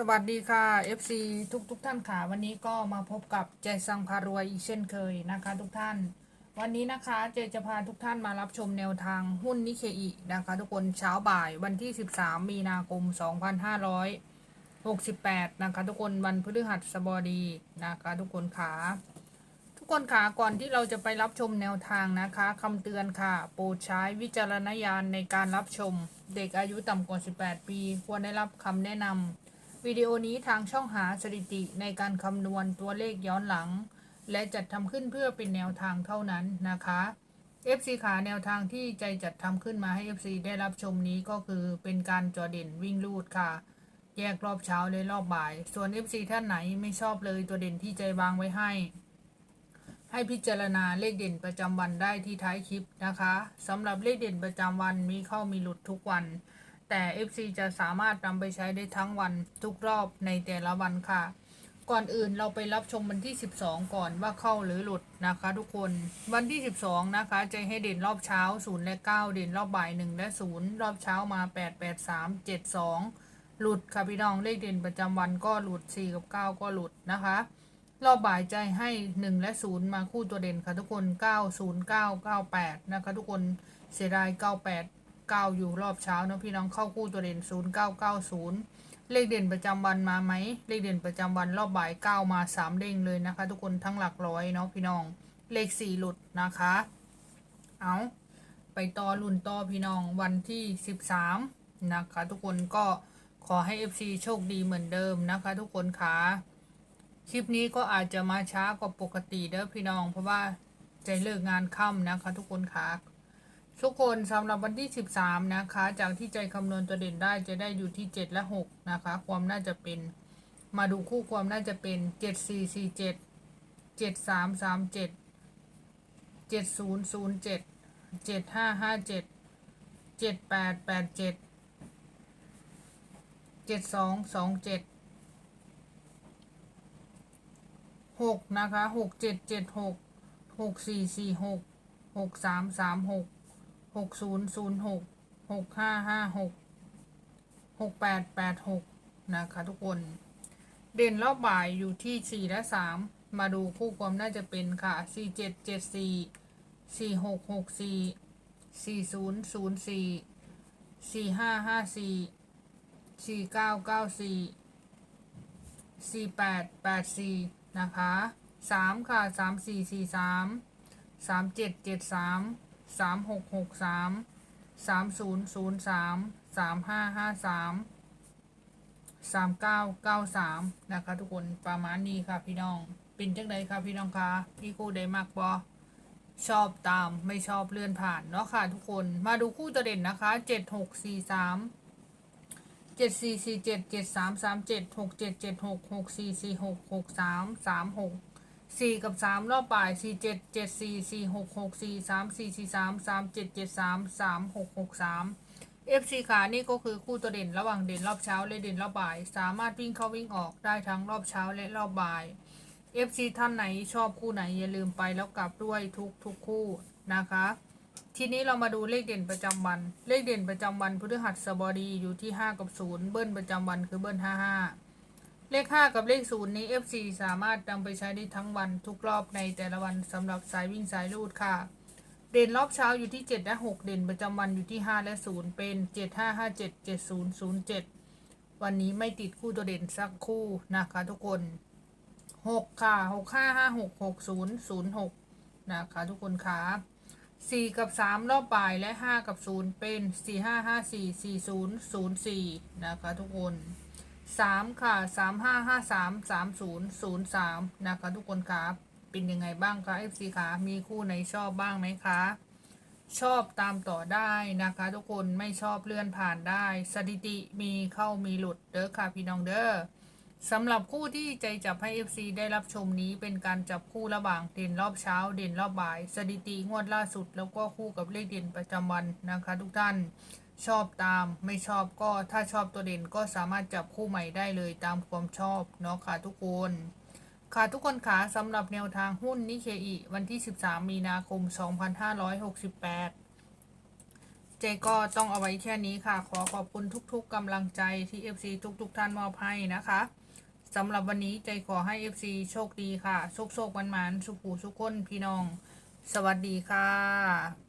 สวัสดีค่ะ FC ทุกทุกท่านค่ะ วันนี้ก็มาพบกับใจสังพารวยอีกเช่นเคยนะคะ ทุกท่าน วันนี้นะคะเจจะพาทุกท่านมารับชมแนวทางหุ้นนิเคอีนะคะ ทุกคนเช้าบ่ายวันที่ 13 มีนาคม 2568 นะคะ ทุกคนวันพฤหัสบดีนะคะ ทุกคนขาทุกคนขาก่อนที่เราจะไปรับชมแนวทางนะคะคำเตือนค่ะ โปรดใช้วิจารณญาณในการรับชม เด็กอายุต่ำกว่า 18 ปี ควรได้รับคำแนะนำ วิดีโอนี้ทางช่องหาสถิติในการคำนวณตัวเลขย้อนหลัง และจัดทำขึ้นเพื่อเป็นแนวทางเท่านั้นนะคะ FC ขาแนวทางที่ใจจัดทำขึ้นมาให้ FC ได้รับชมนี้ก็คือเป็นการจอเด่นวิ่งลูดค่ะ แยกรอบเช้าและรอบบ่าย ส่วน FC ท่านไหนไม่ชอบเลยตัวเด่นที่ใจวางไว้ให้ ให้พิจารณาเลขเด่นประจำวันได้ที่ท้ายคลิปนะคะสำหรับเลขเด่นประจำวันมีเข้ามีหลุดทุกวัน แต่ FC จะสามารถนำไปใช้ได้ทั้งวันทุกรอบในแต่ละวันค่ะ ก่อนอื่นเราไปรับชมวันที่ 12 ก่อนว่าเข้าหรือหลุดนะคะ ทุกคนวันที่ 12 นะคะ จะให้เด่นรอบเช้า 0 และ 9 เด่นรอบบ่าย 1 และ 0 รอบเช้ามา 8 8 3 7 2 หลุดค่ะพี่น้องเลขเด่นประจำวันก็หลุด 4 กับ 9 ก็หลุดนะคะรอบบ่ายใจให้ 1 และ 0 มาคู่ตัวเด่นค่ะทุกคน 9 0 9 9 8 นะคะทุกคนเสียดาย 98 9 อยู่รอบเช้าเนะพี่น้องเข้าคู่ตัวเด่น 0 9 9 0 เลขเด่นประจำวันมาไหมเลขเด่นประจำวันรอบบ่าย 9 มา 3 เด้งเลยนะคะ ทุกคนทั้งหลักร้อยเนาะพี่น้องเลข 4 หลุดนะคะ เอาไปต่อรุ่นต่อพี่น้องวันที่ 13 นะคะ ทุกคนก็ขอให้ FC โชคดีเหมือนเดิมนะคะ ทุกคนค่ะคลิปนี้ก็อาจจะมาช้ากว่าปกติเด้อพี่น้อง เพราะว่าใจเลิกงานค่ำนะคะ ทุกคนค่ะ ทุกคนสำหรับวันที่ 13 นะคะ จากที่ใจคำนวณตัวเด่นได้จะได้อยู่ที่ 7 และ 6 นะคะ ความน่าจะเป็นมาดูคู่ความน่าจะเป็น 7 4 4 7 7 3 3 7 7 0 0 7 7 5 5 7 7 8 8 7 7 2 2 7 6 นะคะ 6776 6446 6336 หกศูนย์ศูนย์หกหกห้าห้าหกหกแปดแปดหกนะคะทุกคน เด่นรอบบ่ายอยู่ที่สี่และสามมาดูคู่ความน่าจะเป็นค่ะสี่เจ็ดเจ็ดสี่สี่หกหกสี่สี่ศูนย์ศูนย์สี่สี่ห้าห้าสี่สี่เก้าเก้าสี่สี่แปดแปดสี่นะคะสามค่ะสามสี่สี่สามสามเจ็ดเจ็ดสาม สามหกหกสามสามศูนย์ศูนย์สามสามห้าห้าสามสามเก้าเก้าสามนะคะทุกคนประมาณนี้ค่ะพี่น้อง เป็นจังไดค่ะพี่น้องคะพี่คู่ได้มากบอชอบตามไม่ชอบเลื่อนผ่านเนาะค่ะทุกคนมาดูคู่ตัวเด่นนะคะเจ็ดหกสี่สามเจ็ดสี่สี่เจ็ดเจ็ดสามสามเจ็ดหกเจ็ดเจ็ดหกหกสี่สี่หกหกสามสามหก สี่กับสามรอบบ่ายสี่เจ็ดเจ็ดสี่สี่หกหกสี่สามสี่สี่สามสามเจ็ดเจ็ดสามสามหกหกสามเอฟซีขานี่ก็คือคู่ตัวเด่นระหว่างเด่นรอบเช้าและเด่นรอบบ่าย สามารถวิ่งเข้าวิ่งออกได้ทั้งรอบเช้าและรอบบ่ายเอฟซีท่านไหนชอบคู่ไหนอย่าลืมไปแล้วกลับด้วยทุกทุกคู่นะคะ ทีนี้เรามาดูเลขเด่นประจำวัน เลขเด่นประจำวันพฤหัสบดีอยู่ที่ 5 กับ 0 เบิ้ลประจำวันคือเบิ้ล55 เลข 5 กับเลข 0 นี้ FC สามารถนำไปใช้ได้ทั้งวันทุกรอบในแต่ละวันสำหรับสายวิ่งสายรูดค่ะ เด่นรอบเช้าอยู่ที่ 7 และ 6 เด่นประจำวันอยู่ที่ 5 และ 0 เป็น 7 5 5 7 7 0 0 7 วันนี้ไม่ติดคู่ตัวเด่นสักคู่นะคะทุกคน 6 ค่ะ 6 5 5 6 6 0 0 6 นะคะทุกคนค่ะ 4 กับ 3 รอบบ่ายและ 5 กับ 0 เป็น 4 5 5 4 4 0 0 4 นะคะทุกคน 3ค่ะ3 5 5 3 3 0 0 3นะคะทุกคนครับเป็นยังไงบ้างคะ FC คะมีคู่ไหนชอบบ้างไหมคะ ชอบตามต่อได้นะคะ ทุกคนไม่ชอบเลื่อนผ่านได้ สถิติมีเข้ามีหลุดเด้อค่ะพี่น้องเด้อสำหรับคู่ที่ใจจับให้ FC ได้รับชมนี้เป็นการจับคู่ระหว่างเด่นรอบเช้า เด่นรอบบ่าย สถิติงวดล่าสุด แล้วก็คู่กับเลขเด่นประจำวันนะคะ ทุกท่าน ชอบตามไม่ชอบก็ถ้าชอบตัวเด่นก็สามารถจับคู่ใหม่ได้เลยตามความชอบเนาะค่ะทุกคน ค่ะทุกคนคะสำหรับแนวทางหุ้นนิเคอีวันที่ 13 มีนาคม 2568 เจก็ต้องเอาไว้แค่นี้ค่ะ ขอขอบคุณทุกๆกำลังใจที่ FC ทุกๆท่านมอบให้นะคะสำหรับวันนี้เจขอให้ FC โชคดีค่ะ โชคโชคมันมันสุขหูสุขคนพี่น้อง สวัสดีค่ะ